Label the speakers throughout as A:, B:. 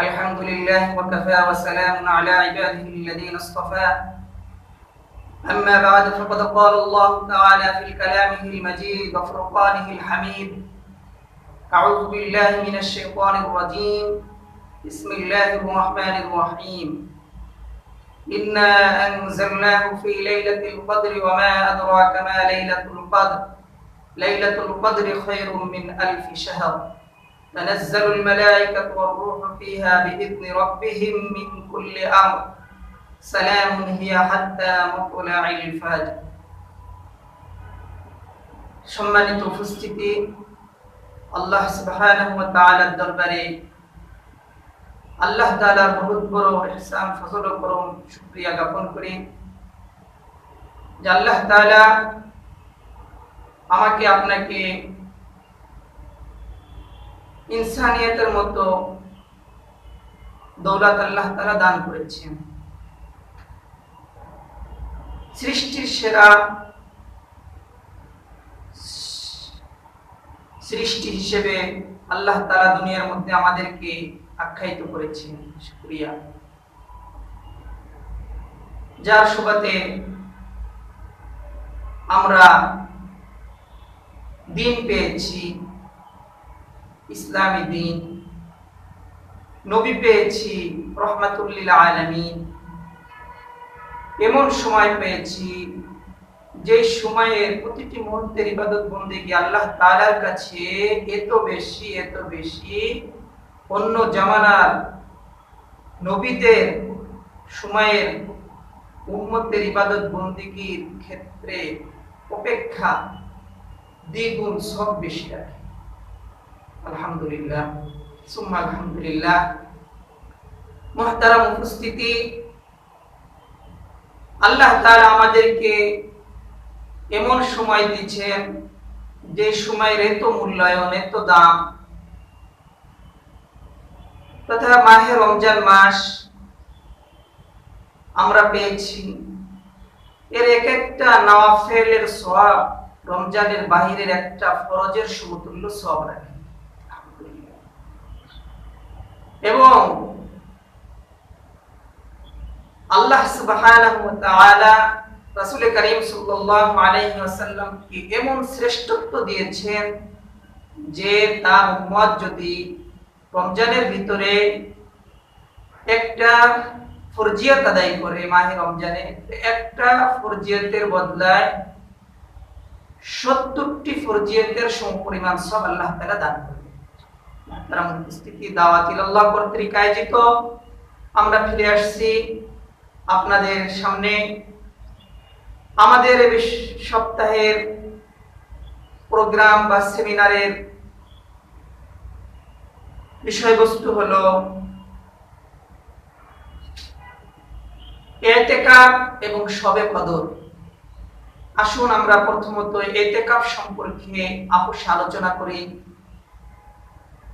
A: الحمد لله وكفى وسلام على عباده الذين اصطفى. أما بعد فقد قال الله تعالى في كلامه المجيد وفرقانه الحميد. أعوذ بالله من الشيطان الرجيم. بسم الله الرحمن الرحيم. إنا أنزلناه في ليلة القدر وما أدراك ما ليلة القدر. ليلة القدر خير من ألف شهر. تنزل الملائكة والروح فيها بإذن ربهم من كل أمر سلام هي حتى مطلع الفجر সম্মানিত উপস্থিতি আল্লাহ সুবহানাহু ওয়া তাআলার দরবারে আল্লাহ তাআলার বহুত বড় ইহসান ফজল ও করম শুকরিয়া জ্ঞাপন করি যে আল্লাহ তাআলা আমাকে আপনাকে ইনসানিয়তের মতো দৌলত আল্লাহ তাআলা দান করেছেন। সৃষ্টির সেরা সৃষ্টি হিসেবে আল্লাহ তাআলা দুনিয়ার মধ্যে আমাদেরকে আখ্যায়িত করেছেন, শুকরিয়া। যার সুবাতে আমরা দিন পেয়েছি। ইসলামী দিন। নবী পেয়েছি রহমাতুল্লিল আলমিন। এমন সময় পেয়েছি যে সময়ের প্রতিটি মুহূর্তের ইবাদত বন্দেগী আল্লাহ তালার কাছে এত বেশি এত বেশি। অন্য জামানার নবীদের সময়ের উম্মতের ইবাদত বন্দিগির ক্ষেত্রে অপেক্ষা দ্বিগুণ সব বেশি রাখে। আলহামদুলিল্লাহ। সুম্মা আলহামদুলিল্লাহ। মহতারাম উপস্থিতি। আল্লাহ তাআলা আমাদেরকে এমন সময় দিচ্ছেন, যে সময়ের এত মূল্যায়ন, এত দাম। তথা মাহে রমজান মাস আমরা পেয়েছি। এর এক একটা নওয়াফেলের সওয়াব রমজানের বাহিরের একটা ফরজের সমতুল্য সওয়াব রাখে। এবং আল্লাহ ওয়া করিম সাল্লাল্লাহু আলাইহি এমন শ্রেষ্ঠত্ব দিয়েছেন যে তার উম্মত যদি রমজানের ভিতরে একটা ফরজিয়ত আদায় করে মাহে রমজানে একটা ফরজিয়তের বদলায় সত্তরটি ফরজিয়তের সমপরিমাণ সব আল্লাহ তাআলা দান করবে আমরা ফিরে আসছি আপনাদের সামনে। আমাদের সপ্তাহের প্রোগ্রাম বা সেমিনারের বিষয়বস্তু হলো এতেকাপ এবং সবে কদর। আসুন আমরা প্রথমত এতেকাপ সম্পর্কে আপোষ আলোচনা করি।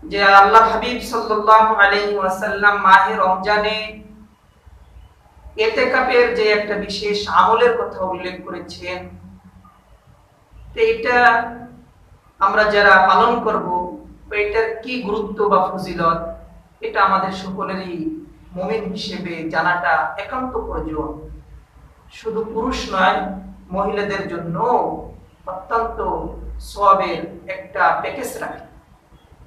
A: যে আল্লাহ হাবিব সাল্লাল্লাহু আলাইহি ওয়াসাল্লাম মাহে রমজানে এতেকাপের যে একটা বিশেষ আমলের কথা উল্লেখ করেছেন এটা আমরা যারা পালন করব এটার কি গুরুত্ব বা ফজিলত, এটা আমাদের সকলেরই মুমিন হিসেবে জানাটা একান্ত প্রয়োজন। শুধু পুরুষ নয়, মহিলাদের জন্য অত্যন্ত সবের একটা প্যাকেজ রাখে।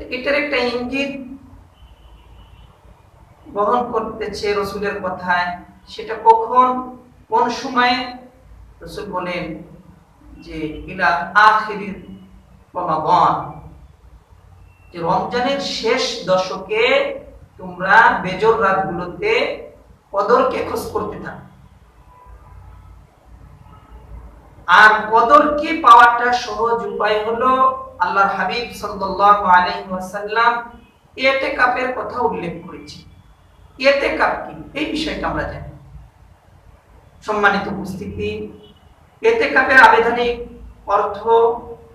A: এটার একটা ইঙ্গিত বহন করতেছে রসুলের কথায়। সেটা কখন? কোন সময়ে? রসুল বলেন যে, ইলা আখিরির রমাদান। যে রমজানের শেষ দশকে তোমরা বেজর রাতগুলোতে কদরকে খোঁজ করতে থাকো। আর কদরকে পাওয়াটা সহজ উপায় হলো আল্লাহর হাবিব সাল্লাল্লাহু আলাইহি ওয়াসাল্লাম এতেকাফের কথা উল্লেখ করেছে। এতেকাফ কি? এই বিষয়টা আমরা জানি। সম্মানিত উপস্থিতি এতেকাফের আবেদনিক অর্থ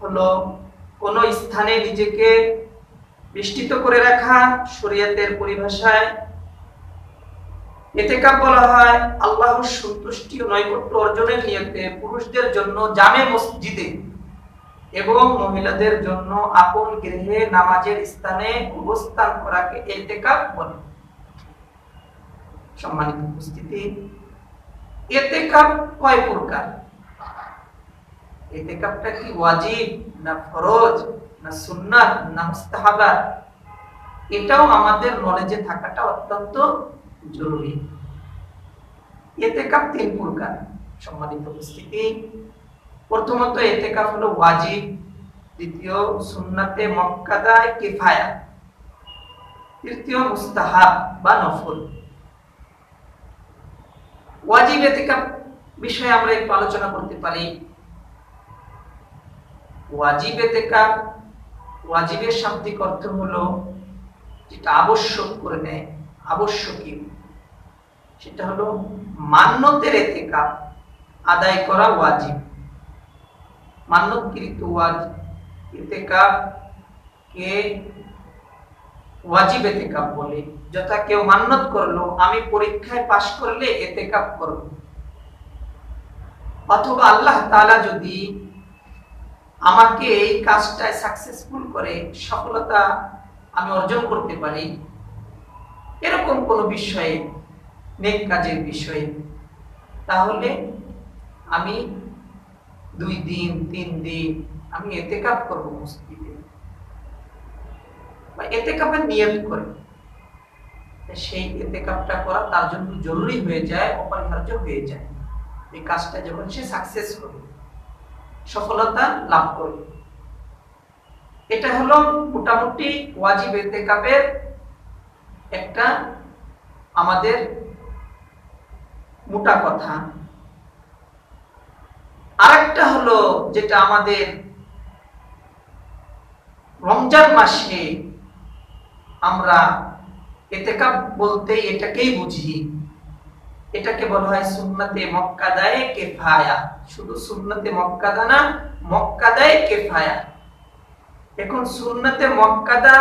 A: হলো কোন স্থানে নিজেকে বেষ্টিত করে রাখা শরীয়তের পরিভাষায়। এতেকাপ বলা হয় আল্লাহর সন্তুষ্টি ও নৈকট্য অর্জনের নিয়তে পুরুষদের জন্য জামে মসজিদে এবং মহিলাদের জন্য আপন গৃহে নামাজের স্থানে অবস্থান করাকে এতেকাপ বলে। সম্মানিত উপস্থিতি এতেকাপ কয় প্রকার? এতেকাপটা কি ওয়াজিব না ফরজ না সুন্নাত না মুস্তাহাবাত? এটাও আমাদের নলেজে থাকাটা অত্যন্ত জরুরি। এতেকাপ তিন প্রকার, সম্মানিত উপস্থিতি প্রথমত এতেকাপ হলো ওয়াজিব, দ্বিতীয় সুন্নাতে মক্কাদায় কিফায়া, তৃতীয় মুস্তাহাব বা নফল। ওয়াজিব এতেকাপ বিষয়ে আমরা একটু আলোচনা করতে পারি। ওয়াজিব এতেকাপ ওয়াজিবের শাব্দিক অর্থ হলো যেটা আবশ্যক করে নেয়, আবশ্যকীয়। সেটা হলো মান্যতের এতেকাপ আদায় করা ওয়াজিব। মান্যতকৃত ওয়াজ এতেকাপ কে ওয়াজিব এতেকাপ বলে, যথা কেউ মান্যত করল, আমি পরীক্ষায় পাশ করলে এতেকাপ করব। অথবা আল্লাহ তাআলা যদি আমাকে এই কাজটায় সাকসেসফুল করে, সফলতা আমি অর্জন করতে পারি, এরকম কোন বিষয়ে, নেক কাজের বিষয়ে, তাহলে আমি দুই দিন, তিন দিন, আমি এতে কাপ করব মসজিদে। বা এতেকাপের নিয়ত করে। সেই এতেকাপটা করা তার জন্য জরুরি হয়ে যায়, অপরিহার্য হয়ে যায়। এই কাজটা যখন সে সাকসেস করবে সফলতা লাভ করবে এটা হলো মোটামুটি ওয়াজিব এতে কাপের একটা আমাদের মোটা কথা। আরেকটা হলো যেটা আমাদের রমজান মাসে আমরা এতেকাপ বলতে এটাকেই বুঝি। এটাকে বলা হয় সুন্নতে মক্কাদায়ে কেফায়া। শুধু সুন্নতে মক্কাদা না, মক্কাদায়ে কেফায়া। এখন সুন্নতে মক্কাদা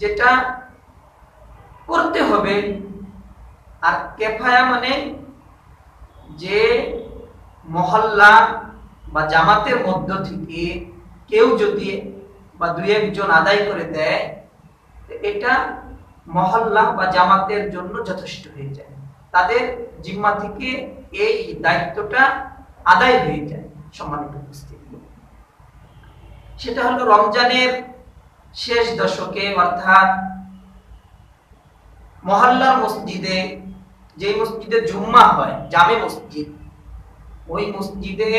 A: যেটা করতে হবে, আর কেফায়া মানে যে মহল্লা বা জামাতের মধ্য থেকে কেউ যদি বা দুই একজন আদায় করে দেয় এটা মহল্লা বা জামাতের জন্য যথেষ্ট হয়ে যায়। তাদের জিম্মা থেকে এই দায়িত্বটা আদায় হয়ে যায় সম্মানিত উপস্থিতি। সেটা হলো রমজানের শেষ দশকে, অর্থাৎ মহল্লার মসজিদে যে মসজিদে জুম্মা হয়, জামে মসজিদ, ওই মসজিদে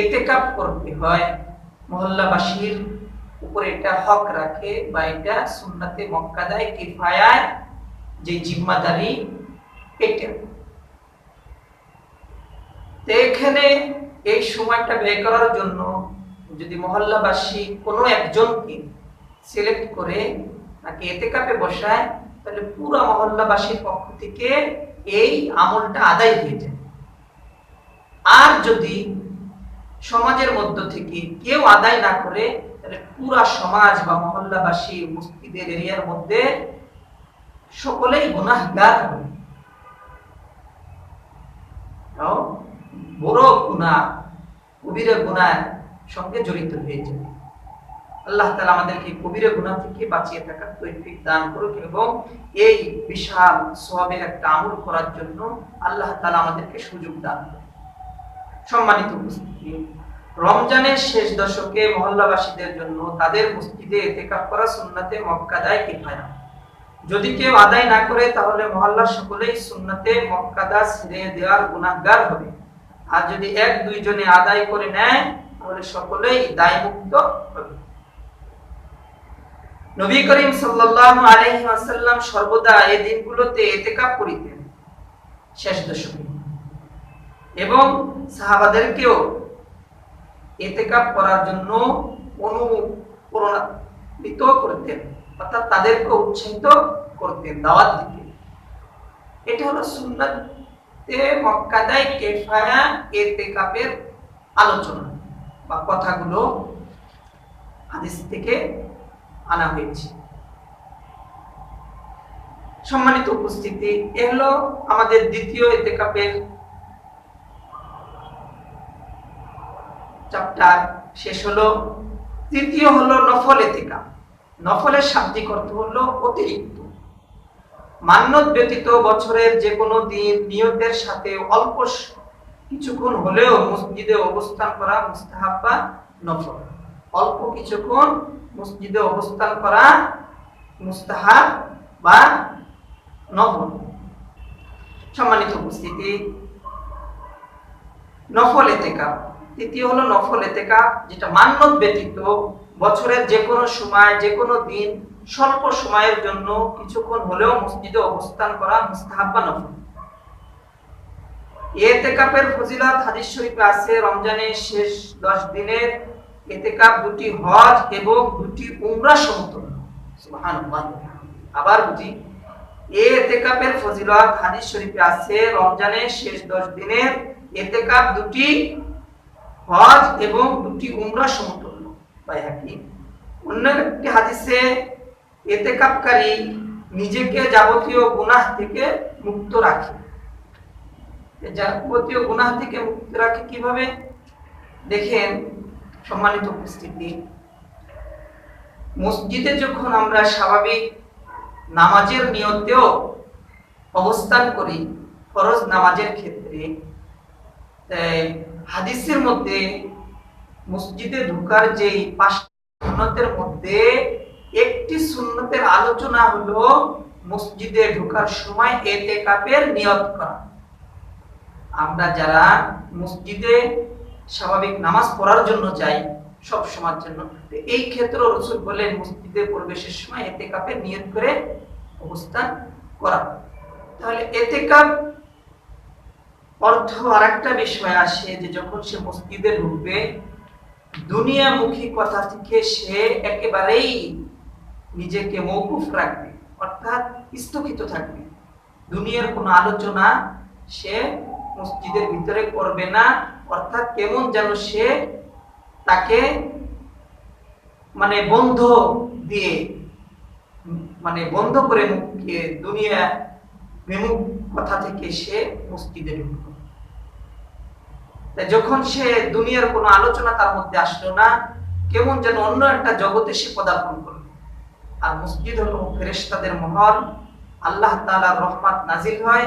A: এতেকাপ করতে হয়। মহল্লাবাসীর উপরে এটা হক রাখে বা এটা সুন্নাতে মক্কাদায় কিফায়ায় যে জিম্মাদারি, এটা। এখানে এই সময়টা ব্যয় করার জন্য যদি মহল্লাবাসী কোনো একজনকে সিলেক্ট করে তাকে এতে কাপে বসায়, তাহলে পুরো মহল্লাবাসীর পক্ষ থেকে এই আমলটা আদায় হয়ে যায়। আর যদি সমাজের মধ্য থেকে কেউ আদায় না করে পুরা সমাজ বা মহল্লাবাসী, মসজিদের এরিয়ার মধ্যে সকলেই গুনাহগার হবে। বড় গুণা কবিরে গুনার সঙ্গে জড়িত হয়ে যাবে আল্লাহ তালা আমাদেরকে কবিরে গুণা থেকে বাঁচিয়ে থাকার তৈফিক দান করুক এবং এই বিশাল সবের একটা আমল করার জন্য আল্লাহ তালা আমাদেরকে সুযোগ দান করুন সম্মানিত উপস্থিতি। রমজানের শেষ দশকে মহল্লাবাসীদের জন্য তাদের মসজিদে এতেকাপ করা সুন্নাতে মক্কাদায় কিফায়া যদি কেউ আদায় না করে, তাহলে মহল্লার সকলেই সুন্নাতে মক্কাদা ছেড়ে দেওয়ার গুণাগার হবে। আর যদি এক দুইজনে আদায় করে নেয়, তাহলে সকলেই দায়মুক্ত হবে। নবী করিম সাল্লাল্লাহু আলাইহি ওয়াসাল্লাম সর্বদা এই দিনগুলোতে ইতিকাফ করিতেন, শেষ দশকে। এবং সাহাবাদেরকেও ইতিকাফ করার জন্য অনু প্রণালিত করতেন, অর্থাৎ তাদেরকে উৎসাহিত করতেন দাওয়াত দিতে। এটা হলো সুন্নাতে মক্কাদায় কেফায়া এতেকাপের আলোচনা বা কথাগুলো হাদিস থেকে আনা হয়েছে। সম্মানিত উপস্থিতি, এ হলো আমাদের দ্বিতীয় এতেকাপের চ্যাপ্টার শেষ হলো। তৃতীয় হলো নফল এতেকা নফলের শাব্দিক অর্থ হলো অতিরিক্ত। মান্যত ব্যতীত বছরের যে কোনো দিন নিয়তের সাথে অল্প কিছুক্ষণ হলেও মসজিদে অবস্থান করা মুস্তাহাব বা নফল। অল্প কিছুক্ষণ মসজিদে অবস্থান করা মুস্তাহাব বা নফল। সম্মানিত উপস্থিতি, নফল এতেকা তৃতীয় হলো নফল এতেকা, যেটা মান্যত ব্যতীত বছরের যে কোনো সময় যে কোনো দিন, স্বল্প সময়ের জন্য কিছুক্ষণ হলেও মসজিদে অবস্থান করা মুস্তাহাব বা নফল। এতেকাপের ফজিলত হাদিস শরীফে আছে, রমজানের শেষ দশ দিনের এতেকাপ দুটি হজ এবং দুটি উমরা সমতুল্য। আবার বুঝি এতেকাপের ফজিলত হাদিস শরীফে আছে, রমজানের শেষ দশ দিনের এতেকাপ দুটি হজ এবং দুটি উমরা সমতুল্য বাইহাকি অন্য একটি হাদিসে এতেকাপকারী নিজেকে যাবতীয় গুনাহ থেকে মুক্ত রাখে। যাবতীয় গুনাহ থেকে মুক্ত রাখে কীভাবে? দেখেন সম্মানিত উপস্থিতি। মসজিদে যখন আমরা স্বাভাবিক নামাজের নিয়তেও অবস্থান করি, ফরজ নামাজের ক্ষেত্রে হাদিসের মধ্যে, মসজিদে ঢুকার যে সুন্নতের মধ্যে একটি সুন্নতের আলোচনা হলো মসজিদে ঢোকার সময় এতে কাপের নিয়ত করা। আমরা যারা মসজিদে স্বাভাবিক নামাজ পড়ার জন্য যাই, সব সময়ের জন্য এই ক্ষেত্রে রসুল বলেন মসজিদে প্রবেশের সময় এতে কাপের নিয়ত করে অবস্থান করা। তাহলে এতে কাপ অর্থ আর একটা বিষয় আসে যে যখন সে মসজিদে ঢুকবে, দুনিয়ামুখী কথা থেকে সে একেবারেই নিজেকে মৌকুফ রাখবে, অর্থাৎ স্থগিত থাকবে। দুনিয়ার কোনো আলোচনা সে মসজিদের ভিতরে করবে না, অর্থাৎ কেমন যেন সে তাকে মানে বন্ধ দিয়ে মানে বন্ধ করে মুখকে দুনিয়া বিমুখ কথা থেকে সে মসজিদে ঢুকলো। যখন সে দুনিয়ার কোনো আলোচনা তার মধ্যে আসলো না, কেমন যেন অন্য একটা জগতে সে পদার্পণ আর মসজিদ হলো ফেরেস্তাদের মহল, আল্লাহ তালার রহমাত নাজিল হয়,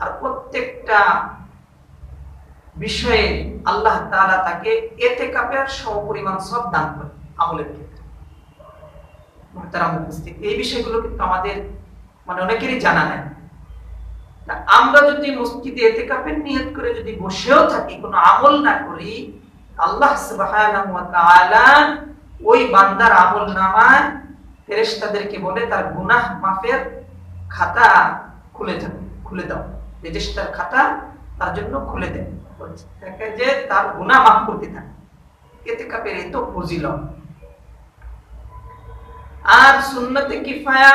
A: আর প্রত্যেকটা বিষয়ে আল্লাহ তালা তাকে এতে কাপের সমপরিমাণ সব দান করে আমলের ক্ষেত্রে। উপস্থিত। এই বিষয়গুলো কিন্তু আমাদের মানে অনেকেরই জানা নেই। আমরা যদি মসজিদে এতে কাপের নিয়ত করে যদি বসেও থাকি, কোনো আমল না করি, আল্লাহ ওই বান্দার আমল নামায় ফেরেশতাদেরকে বলে, তার গুনাহ মাফের খাতা খুলে থাকে খুলে দাও। রেজিস্টার খাতা তার জন্য খুলে দেয়। থাকে যে তার গুনাহ মাফ করতে থাকে। এতে কাপের এত ফজিল আর সুন্নতে কিফায়া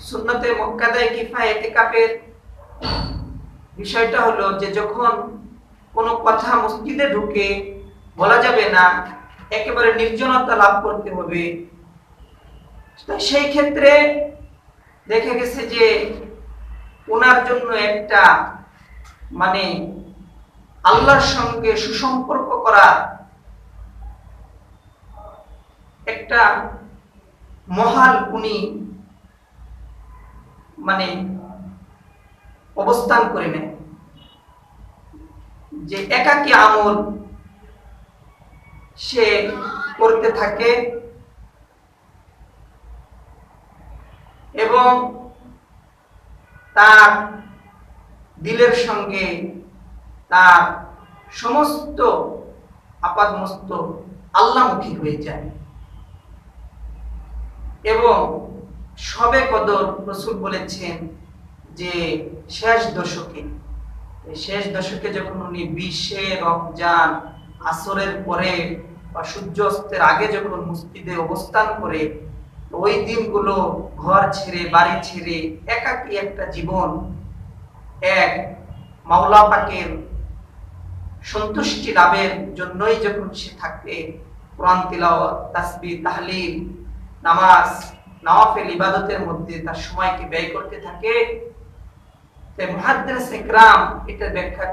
A: সুন্নতে মক্কাদায় এতে কাপের বিষয়টা হলো যে যখন কোনো কথা মসজিদে ঢুকে বলা যাবে না, একেবারে নির্জনতা লাভ করতে হবে সেই ক্ষেত্রে দেখা গেছে যে ওনার জন্য একটা মানে আল্লাহর সঙ্গে সুসম্পর্ক করা একটা মহাল উনি মানে অবস্থান করে নেয়। যে একাকী আমল সে করতে থাকে এবং তার দিলের সঙ্গে তার সমস্ত আপাদমস্ত আল্লামুখী হয়ে যায়। এবং সবে কদর রসুল বলেছেন যে শেষ দশকে শেষ দশকে যখন উনি বিশে রমজান, আসরের পরে বা সূর্য অস্তের আগে যখন মসজিদে অবস্থান করে ওই দিনগুলো ঘর ছেড়ে, বাড়ি ছেড়ে একাকী একটা জীবন, এক মাওলা পাকের সন্তুষ্টি লাভের জন্যই যখন সে থাকে, কোরআন তিলাওয়াত, তাসবিহ, তাহলিল, নামাজ নওয়াফেল ইবাদতের মধ্যে তার সময়কে ব্যয় করতে থাকে। তাই এটা ব্যাখ্যা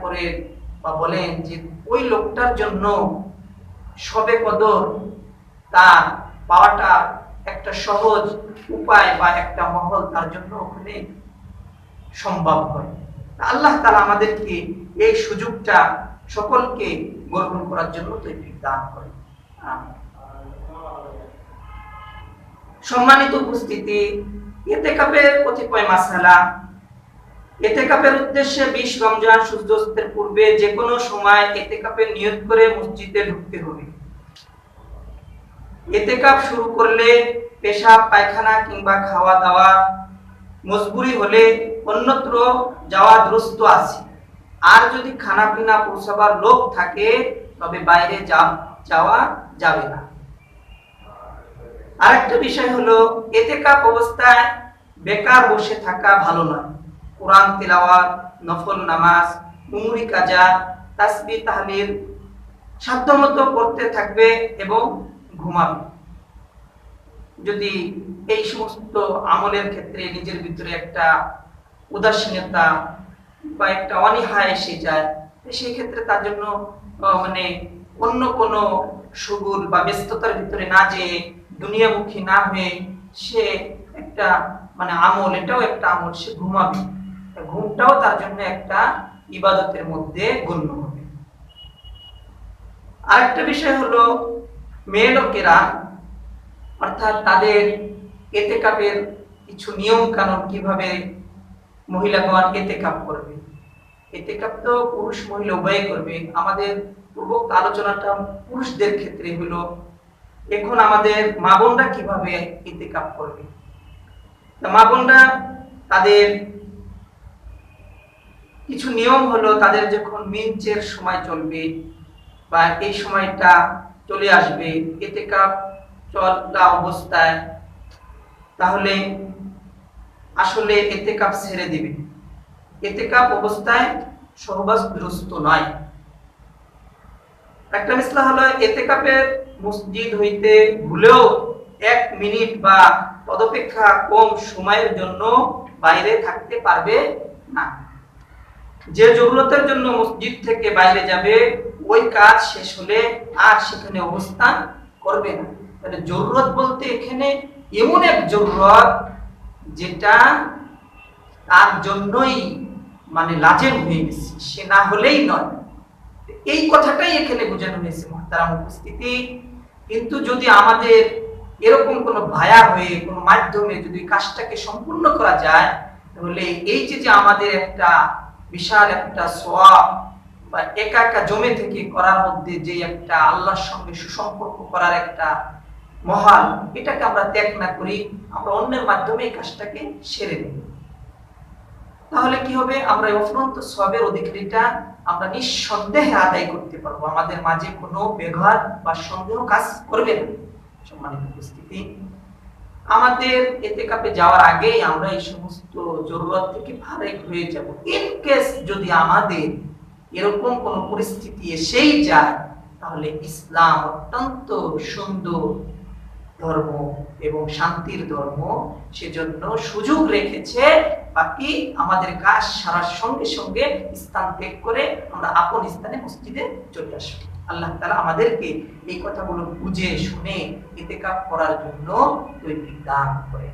A: বা বলেন যে ওই লোকটার জন্য সবে কদর তার পাওয়াটা একটা সহজ উপায় বা একটা মহল তার জন্য ওখানে সম্ভব হয়। আল্লাহ তালা আমাদেরকে এই সুযোগটা সকলকে গ্রহণ করার জন্য তৈরি দান করে। সম্মানিত উপস্থিতি, এতে কাপের কতিপয় মাসালা। এতে কাপের উদ্দেশ্যে বিশ রমজান সূর্যাস্তের পূর্বে যে কোনো সময় এতে কাপের নিয়োগ করে মসজিদে ঢুকতে হবে। এতে কাপ শুরু করলে পেশাব, পায়খানা কিংবা খাওয়া দাওয়া মজবুরি হলে অন্যত্র যাওয়া দ্রস্ত আছে। আর যদি খানা পিনা পৌঁছাবার লোক থাকে, তবে বাইরে যাওয়া যাবে না। আরেকটা বিষয় হলো এতেকাপ অবস্থায় বেকার বসে থাকা ভালো নয়। কোরআন তেলাওয়াত, নফল নামাজ, উমরি কাজা তাসবি তাহলিল, সাধ্যমতো করতে থাকবে এবং ঘুমাবে। যদি এই সমস্ত আমলের ক্ষেত্রে নিজের ভিতরে একটা উদাসীনতা বা একটা অনীহা এসে যায় সেই ক্ষেত্রে তার জন্য মানে অন্য কোনো সুগুল বা ব্যস্ততার ভিতরে না যেয়ে দুনিয়ামুখী না হয়ে সে একটা মানে আমল, এটাও একটা আমল, সে ঘুমাবে। ঘুমটাও তার জন্য একটা ইবাদতের মধ্যে গণ্য হবে। আরেকটা বিষয় হলো, মেয়ে লোকেরা, অর্থাৎ তাদের এতে কাপের কিছু নিয়ম কানুন কীভাবে মহিলাগণ এতে কাপ করবে? এতে কাপ তো পুরুষ, মহিলা উভয় করবে। আমাদের পূর্বোক্ত আলোচনাটা পুরুষদের ক্ষেত্রে হলো এখন আমাদের মা বোনরা কীভাবে এতে কাপ করবে? মা বোনরা তাদের কিছু নিয়ম হলো, তাদের যখন মিঞ্চের সময় চলবে বা এই সময়টা চলে আসবে এতে কাপ চলা অবস্থায়, তাহলে আসলে এতে কাপ ছেড়ে দেবে। এতে কাপ অবস্থায় সহবাস দুরস্ত নয়। একটা মিসলা হলো এতে কাপের মসজিদ হইতে ভুলেও এক মিনিট বা তদপেক্ষা কম সময়ের জন্য বাইরে থাকতে পারবে না। যে জরুরতের জন্য মসজিদ থেকে বাইরে যাবে, ওই কাজ শেষ হলে আর সেখানে অবস্থান করবে না। তাহলে জরুরত বলতে এখানে এমন এক জরুরত যেটা তার জন্যই মানে লাজের হয়ে গেছে। সে না হলেই নয়। এই কথাটাই এখানে বোঝানো হয়েছে মহতারাম উপস্থিতি। কিন্তু যদি আমাদের এরকম কোনো ভায়া হয়ে, কোনো মাধ্যমে যদি কাজটাকে সম্পূর্ণ করা যায়, তাহলে এই যে যে আমাদের একটা বিশাল একটা সোয়াব বা একা একা জমে থেকে করার মধ্যে যে একটা আল্লাহর সঙ্গে সুসম্পর্ক করার একটা মহাল, এটাকে আমরা ত্যাগ না করি, আমরা অন্যের মাধ্যমে এই কাজটাকে সেরে নিই তাহলে কি হবে? আমরা অফুরন্ত সবের অধিকারীটা আমরা নিঃসন্দেহে আদায় করতে পারব। আমাদের মাঝে কোনো বেঘাত বা সন্দেহ কাজ করবে না। সম্মানিত উপস্থিতি, আমাদের এতে কাপে যাওয়ার আগেই আমরা এই সমস্ত জরুরত থেকে ফারেক হয়ে যাব। ইন কেস যদি আমাদের এরকম কোনো পরিস্থিতি এসেই যায়, তাহলে ইসলাম অত্যন্ত সুন্দর ধর্ম এবং শান্তির ধর্ম সেজন্য সুযোগ রেখেছে বাকি আমাদের কাজ সারার সঙ্গে সঙ্গে স্থান ত্যাগ করে আমরা আপন স্থানে মসজিদে চলে আসব। আল্লাহ তালা আমাদেরকে এই কথাগুলো বুঝে শুনে এতে কাপ করার জন্য তৈরি দান করে